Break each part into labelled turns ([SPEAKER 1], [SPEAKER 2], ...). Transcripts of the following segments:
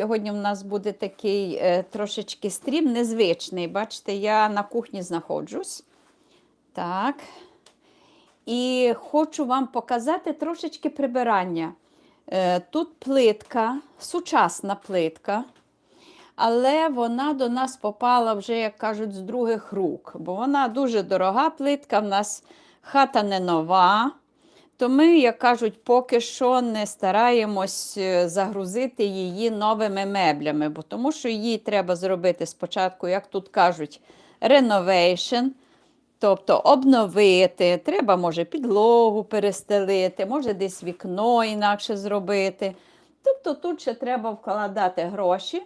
[SPEAKER 1] Сьогодні у нас буде такий е, трошечки стрім, незвичний. Бачите, я на кухні знаходжусь. Так. І хочу вам показати трошечки прибирання. Е, тут плитка, сучасна плитка, але вона до нас попала вже, як кажуть, з других рук. Бо вона дуже дорога плитка, в нас хата не нова. То ми, як кажуть, поки що не стараємось е, загрузити її новими меблями, бо тому що її треба зробити спочатку, як тут кажуть, renovation, тобто обновити. Треба, може, підлогу перестелити, може десь вікно інакше зробити. Тобто тут ще треба вкладати гроші.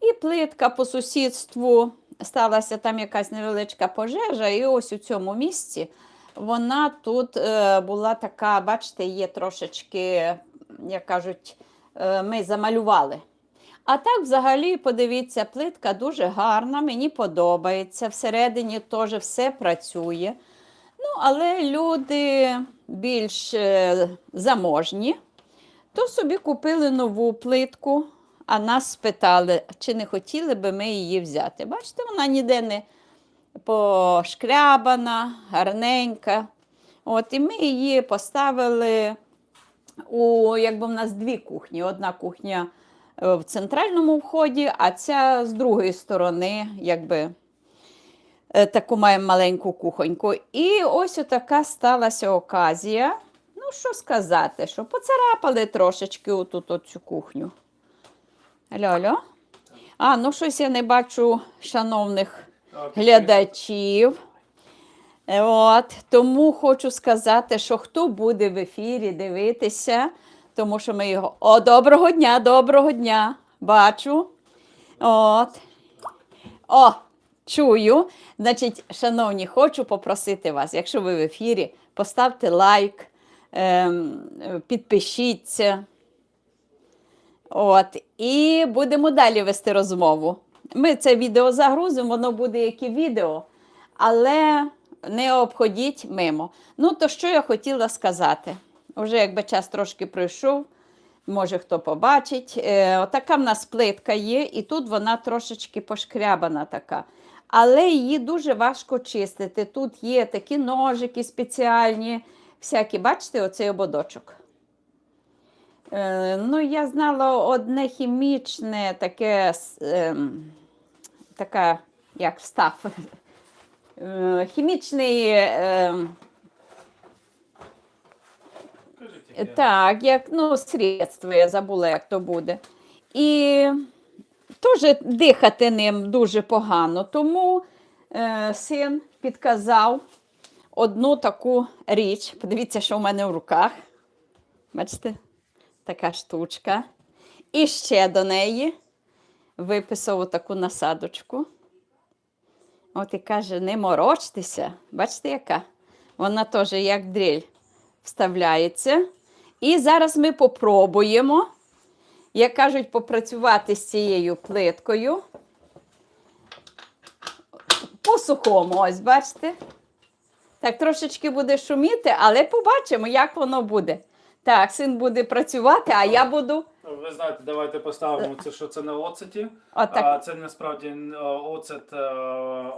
[SPEAKER 1] І плитка по сусідству сталася там якась невеличка пожежа, і ось у цьому місці вона тут е, була така, бачите, є трошечки, як кажуть, е, ми замалювали. А так, взагалі, подивіться, плитка дуже гарна, мені подобається. Всередині теж все працює. Ну, але люди більш е, заможні, то собі купили нову плитку, а нас спитали, чи не хотіли би ми її взяти. Бачите, вона ніде не пошкрябана, гарненька. От, і ми її поставили у, якби в нас дві кухні. Одна кухня е, в центральному вході, а ця з другої сторони, якби е, таку маємо маленьку кухоньку. І ось така сталася оказія. Ну, що сказати, що поцарапали трошечки отут оцю кухню. Алло-алло. А, ну щось я не бачу шановних глядачів. Е, От, тому хочу сказати, що хто буде в ефірі дивитися, тому що ми його. О, доброго дня, доброго дня! Бачу. От. О, чую. Значить, шановні, хочу попросити вас, якщо ви в ефірі, поставте лайк, ем, підпишіться. От, і будемо далі вести розмову. Ми це відео загрузимо, воно буде як і відео, але не обходіть мимо. Ну, то що я хотіла сказати? Уже якби час трошки пройшов, може хто побачить. Е, отака в нас плитка є, і тут вона трошечки пошкрябана така. Але її дуже важко чистити. Тут є такі ножики спеціальні, всякі, бачите, оцей ободочок. Е, ну, я знала одне хімічне таке, ем, така, як став. Е, хімічний, ем, так, як, ну, средство, я забула, як то буде. І теж дихати ним дуже погано. Тому е, син підказав одну таку річ. Подивіться, що в мене в руках. Бачите? Така штучка. І ще до неї виписав таку насадочку. От і каже, не морочтеся. Бачите, яка? Вона теж як дріль вставляється. І зараз ми попробуємо, як кажуть, попрацювати з цією плиткою. По сухому, ось бачите. Так, трошечки буде шуміти, але побачимо, як воно буде. Так, син буде працювати, а я буду.
[SPEAKER 2] Ви знаєте, давайте поставимо це, що це на оцеті.
[SPEAKER 1] Отак.
[SPEAKER 2] А це насправді е, оцет, е,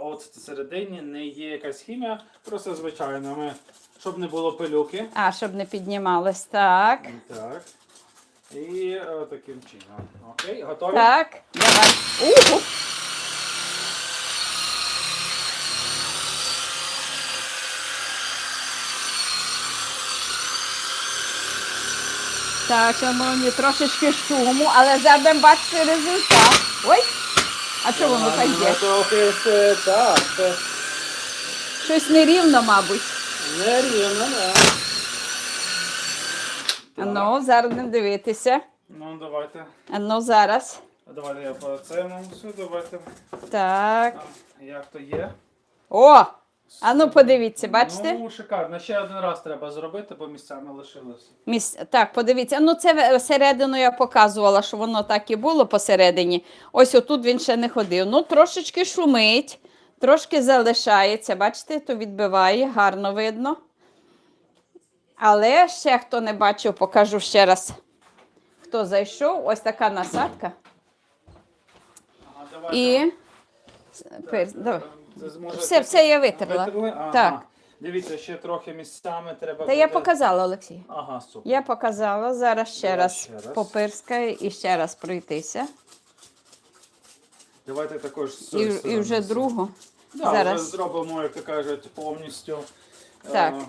[SPEAKER 2] оцет всередині, не є якась хімія, просто звичайно. Ми, щоб не було пилюки.
[SPEAKER 1] А, щоб не піднімалось. Так.
[SPEAKER 2] Так. І е, таким чином. Окей, готові?
[SPEAKER 1] Так, давай. Так, шановні, трошечки шуму, але зараз будемо бачити результат. Ой, а що воно так є?
[SPEAKER 2] так,
[SPEAKER 1] Щось нерівно, мабуть.
[SPEAKER 2] нерівно.
[SPEAKER 1] А Ну, зараз будемо дивитися.
[SPEAKER 2] Ну, давайте.
[SPEAKER 1] Ну, зараз.
[SPEAKER 2] Давайте я по цьому давайте.
[SPEAKER 1] Так.
[SPEAKER 2] Як то є?
[SPEAKER 1] О! А ну подивіться, бачите?
[SPEAKER 2] Ну, шикарно. Ще один раз треба зробити, бо місцями лишилося.
[SPEAKER 1] Міс... Так, подивіться. Ну, це середину я показувала, що воно так і було посередині. Ось отут він ще не ходив. Ну, трошечки шумить, трошки залишається. Бачите, то відбиває, гарно видно. Але ще хто не бачив, покажу ще раз. Хто зайшов, ось така насадка.
[SPEAKER 2] давайте.
[SPEAKER 1] І
[SPEAKER 2] Так.
[SPEAKER 1] Давай.
[SPEAKER 2] це зможе-
[SPEAKER 1] Все, все я витерла.
[SPEAKER 2] Витерли? Ага.
[SPEAKER 1] Так.
[SPEAKER 2] Дивіться, ще трохи місцями треба.
[SPEAKER 1] Та я
[SPEAKER 2] буде-
[SPEAKER 1] показала, Олексій.
[SPEAKER 2] Ага, супер.
[SPEAKER 1] Я показала. Зараз ще
[SPEAKER 2] Давай
[SPEAKER 1] раз
[SPEAKER 2] ще раз.
[SPEAKER 1] попирскаю і ще раз пройтися.
[SPEAKER 2] Давайте також з
[SPEAKER 1] І,
[SPEAKER 2] цієї
[SPEAKER 1] і
[SPEAKER 2] сторони
[SPEAKER 1] вже другу.
[SPEAKER 2] Да, вже зробимо, як то кажуть, повністю.
[SPEAKER 1] Так.
[SPEAKER 2] Е,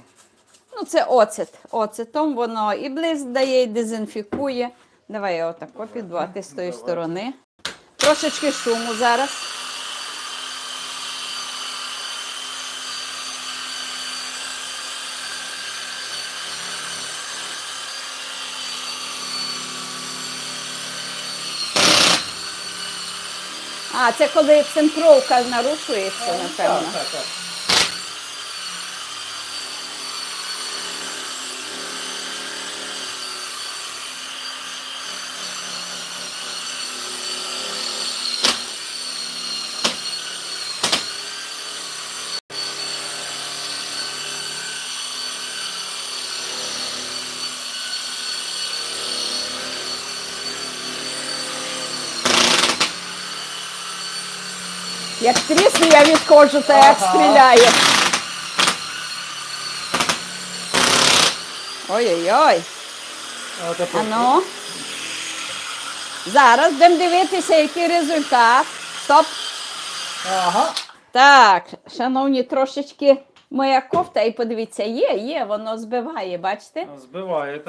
[SPEAKER 1] Ну, це оцет. Оцетом воно і блиск дає, і дезінфікує. Давай я отако піду, з тої
[SPEAKER 2] Давай.
[SPEAKER 1] сторони. Трошечки шуму зараз. А, це коли центровка нарушується, напевно.
[SPEAKER 2] Так, так, так.
[SPEAKER 1] Як трісне, я відходжу, та як стріляє. Ой-ой-ой.
[SPEAKER 2] А
[SPEAKER 1] Ану. Зараз будемо дивитися, який результат. Стоп.
[SPEAKER 2] Ага.
[SPEAKER 1] Так, шановні, трошечки моя кофта, і подивіться, є, є, воно збиває, бачите?
[SPEAKER 2] Збиває, так.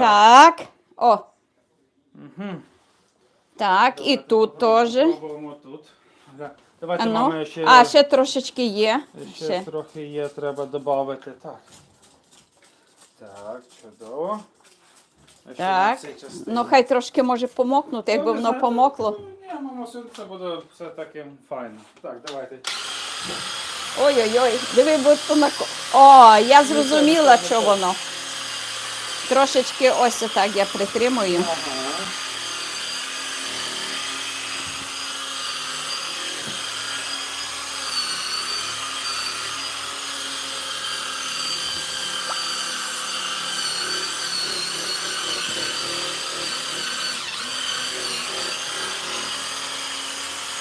[SPEAKER 1] Так. О,
[SPEAKER 2] Угу.
[SPEAKER 1] так, і тут теж.
[SPEAKER 2] Пробуємо тут. Да. Давайте,
[SPEAKER 1] Ану.
[SPEAKER 2] мама, ще,
[SPEAKER 1] А, ще трошечки є.
[SPEAKER 2] ще,
[SPEAKER 1] Ще.
[SPEAKER 2] трохи є, треба додати. Так. Так, чудово. Ще
[SPEAKER 1] Так. Ну, хай трошки може помокнути, якби
[SPEAKER 2] Ну, не
[SPEAKER 1] воно
[SPEAKER 2] знаю,
[SPEAKER 1] помокло.
[SPEAKER 2] ну, Ні, мамо, все це буде все таки файно. Так, давайте.
[SPEAKER 1] Ой-ой-ой, диви, будь понако. О, я зрозуміла, що воно. Трошечки ось так я притримую.
[SPEAKER 2] Ага.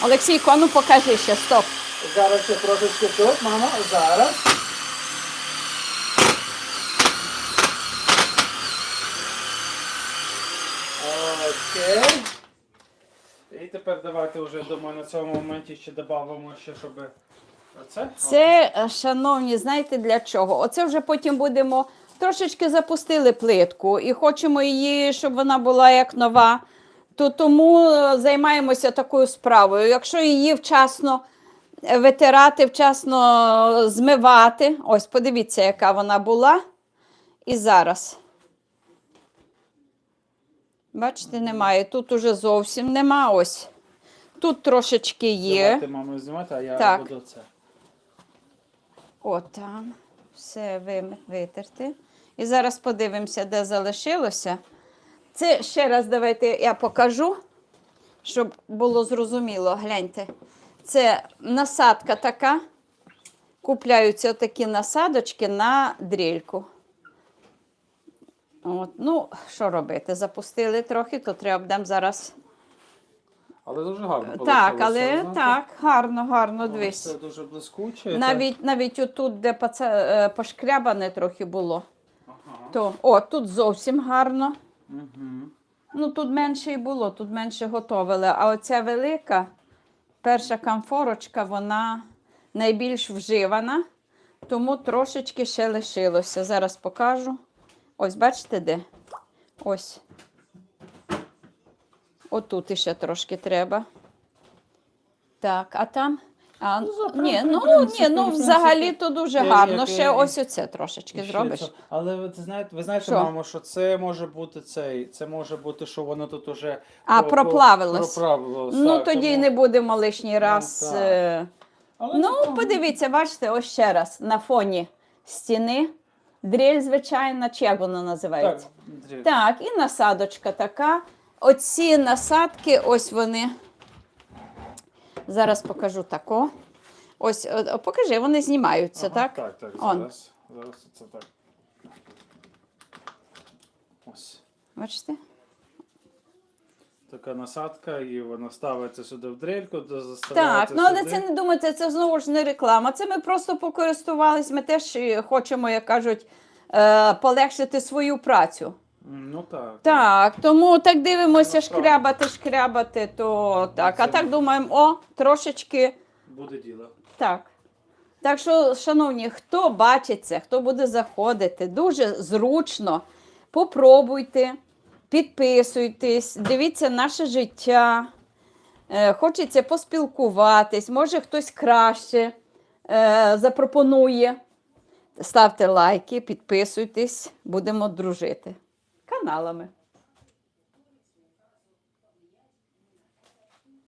[SPEAKER 1] Олексійко, ну покажи ще, стоп.
[SPEAKER 2] Зараз ще трошечки тут, мама, зараз. Окей. І тепер давайте вже думаю на цьому моменті ще додамо ще, щоб оце.
[SPEAKER 1] Це, е, шановні, знаєте для чого? Оце вже потім будемо трошечки запустили плитку і хочемо її, щоб вона була як нова. То тому е, займаємося такою справою. Якщо її вчасно е, витирати, вчасно е, змивати, ось подивіться, яка вона була. І зараз. Бачите, немає. Тут уже зовсім нема. Ось. Тут трошечки є.
[SPEAKER 2] Давайте маму знімати, а я
[SPEAKER 1] Так.
[SPEAKER 2] буду це.
[SPEAKER 1] От там. Все витерти. І зараз подивимося, де залишилося. Це ще раз давайте я покажу, щоб було зрозуміло. Гляньте. Це насадка така. Купляються такі насадочки на дрільку. От, ну, що робити? Запустили трохи, то треба будемо зараз.
[SPEAKER 2] Але дуже гарно
[SPEAKER 1] так, але
[SPEAKER 2] знаєте?
[SPEAKER 1] так, гарно, гарно, дивись.
[SPEAKER 2] Це дуже блискуче.
[SPEAKER 1] Навіть, навіть отут, де поце, е, пошкрябане трохи було,
[SPEAKER 2] Ага.
[SPEAKER 1] то о, тут зовсім гарно.
[SPEAKER 2] Угу.
[SPEAKER 1] Ну тут менше і було, тут менше готовили. А оця велика, перша камфорочка, вона найбільш вживана, тому трошечки ще лишилося. Зараз покажу. Ось, бачите де? Ось. Отут іще трошки треба. Так, а там. А,
[SPEAKER 2] Ну, за
[SPEAKER 1] ні, ну, ні, ну взагалі то дуже
[SPEAKER 2] Я-
[SPEAKER 1] гарно.
[SPEAKER 2] як-
[SPEAKER 1] Ще ось оце трошечки зробиш.
[SPEAKER 2] Але ви це знаєте, ви знаєте,
[SPEAKER 1] Що?
[SPEAKER 2] мамо, що це може бути цей, це може бути, що воно тут уже
[SPEAKER 1] А,
[SPEAKER 2] про-
[SPEAKER 1] проплавилось.
[SPEAKER 2] проплавилось,
[SPEAKER 1] Ну
[SPEAKER 2] так,
[SPEAKER 1] тоді
[SPEAKER 2] тому-
[SPEAKER 1] не будемо лишній раз.
[SPEAKER 2] так.
[SPEAKER 1] е,
[SPEAKER 2] Але
[SPEAKER 1] Ну,
[SPEAKER 2] нічого.
[SPEAKER 1] подивіться, бачите, ось ще раз на фоні стіни. Дріль, звичайна, чи як вона
[SPEAKER 2] так,
[SPEAKER 1] називається?
[SPEAKER 2] Андрій,
[SPEAKER 1] Так, і насадочка така. Оці насадки, ось вони. Зараз покажу тако. Ось, о, о, покажи, вони знімаються,
[SPEAKER 2] ага,
[SPEAKER 1] так?
[SPEAKER 2] Так, так,
[SPEAKER 1] Он.
[SPEAKER 2] зараз. Зараз це так. Ось.
[SPEAKER 1] Бачите?
[SPEAKER 2] така насадка, і вона ставиться сюди в дрельку,
[SPEAKER 1] Так, ну але
[SPEAKER 2] сюди.
[SPEAKER 1] це не думайте, це знову ж не реклама. Це ми просто покористувались. Ми теж е, хочемо, як кажуть, е, полегшити свою працю.
[SPEAKER 2] Ну так.
[SPEAKER 1] Так, тому так дивимося, шкрябати, шкрябати, то так. А так думаємо, о, трошечки
[SPEAKER 2] Буде діло.
[SPEAKER 1] так. Так що, шановні, хто бачиться, хто буде заходити, дуже зручно. Попробуйте, підписуйтесь, дивіться наше життя. Е, Хочеться поспілкуватись, може хтось краще е, запропонує. Ставте лайки, підписуйтесь, будемо дружити каналами.